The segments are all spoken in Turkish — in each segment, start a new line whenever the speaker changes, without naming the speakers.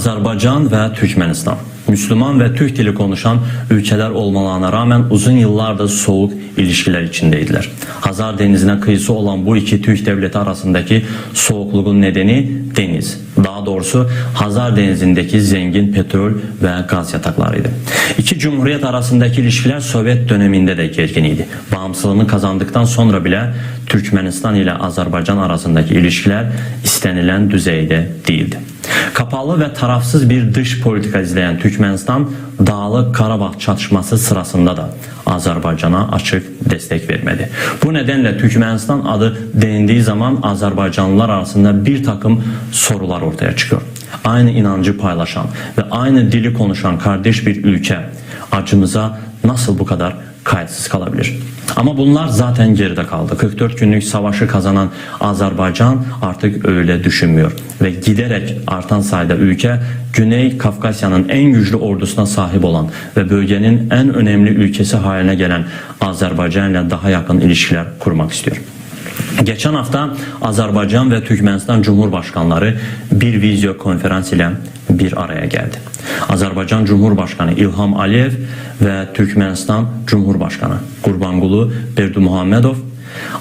Azerbaycan ve Türkmenistan. Müslüman ve Türk dili konuşan ülkeler olmalarına rağmen uzun yıllardır soğuk ilişkiler içindeydiler. Hazar Denizi'ne kıyısı olan bu iki Türk devleti arasındaki soğukluğun nedeni deniz. Daha doğrusu Hazar Denizi'ndeki zengin petrol ve gaz yataklarıydı. İki cumhuriyet arasındaki ilişkiler Sovyet döneminde de gerginiydi. Bağımsızlığını kazandıktan sonra bile Türkmenistan ile Azerbaycan arasındaki ilişkiler istenilen düzeyde değildi. Kapalı ve tarafsız bir dış politika izleyen Türkmenistan, Dağlık Karabağ çatışması sırasında da Azerbaycan'a açık destek vermedi. Bu nedenle Türkmenistan adı denildiği zaman Azerbaycanlılar arasında bir takım sorular ortaya çıkıyor. Aynı inancı paylaşan ve aynı dili konuşan kardeş bir ülke acımıza nasıl bu kadar kayıtsız kalabilir? Ama bunlar zaten geride kaldı. 44 günlük savaşı kazanan Azerbaycan artık öyle düşünmüyor ve giderek artan sayıda ülke Güney Kafkasya'nın en güçlü ordusuna sahip olan ve bölgenin en önemli ülkesi haline gelen Azerbaycan ile daha yakın ilişkiler kurmak istiyor. Geçen hafta Azerbaycan ve Türkmenistan Cumhurbaşkanları bir video konferans ile bir araya geldi. Azerbaycan Cumhurbaşkanı İlham Aliyev ve Türkmenistan Cumhurbaşkanı Gurbanguly Berdimuhamedov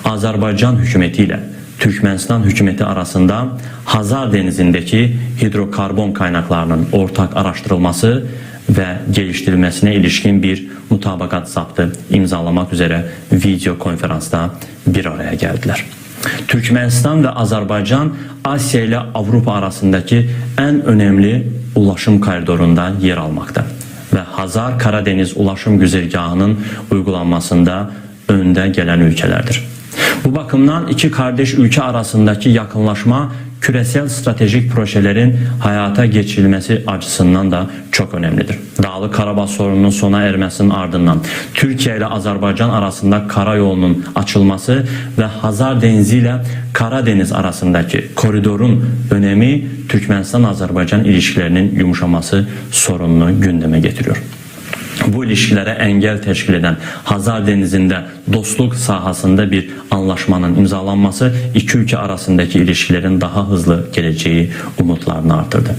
Azerbaycan hükümeti ile Türkmenistan hükümeti arasında Hazar Denizi'ndeki hidrokarbon kaynaklarının ortak araştırılması ve geliştirilmesine ilişkin bir mutabakat zaptı imzalamak üzere video konferansta bir araya geldiler. Türkmenistan ve Azerbaycan Asya ile Avrupa arasındaki en önemli ulaşım koridorunda yer almakta ve Hazar Karadeniz ulaşım güzergahının uygulanmasında önde gelen ülkelerdir. Bu bakımdan iki kardeş ülke arasındaki yakınlaşma küresel stratejik projelerin hayata geçirilmesi açısından da çok önemlidir. Dağlı Karabağ sorununun sona ermesinin ardından Türkiye ile Azerbaycan arasında karayolunun açılması ve Hazar Denizi ile Karadeniz arasındaki koridorun önemi Türkmenistan-Azerbaycan ilişkilerinin yumuşaması sorununu gündeme getiriyor. Bu ilişkilere engel teşkil eden Hazar Denizi'nde dostluk sahasında bir anlaşmanın imzalanması iki ülke arasındaki ilişkilerin daha hızlı geleceği umutlarını artırdı.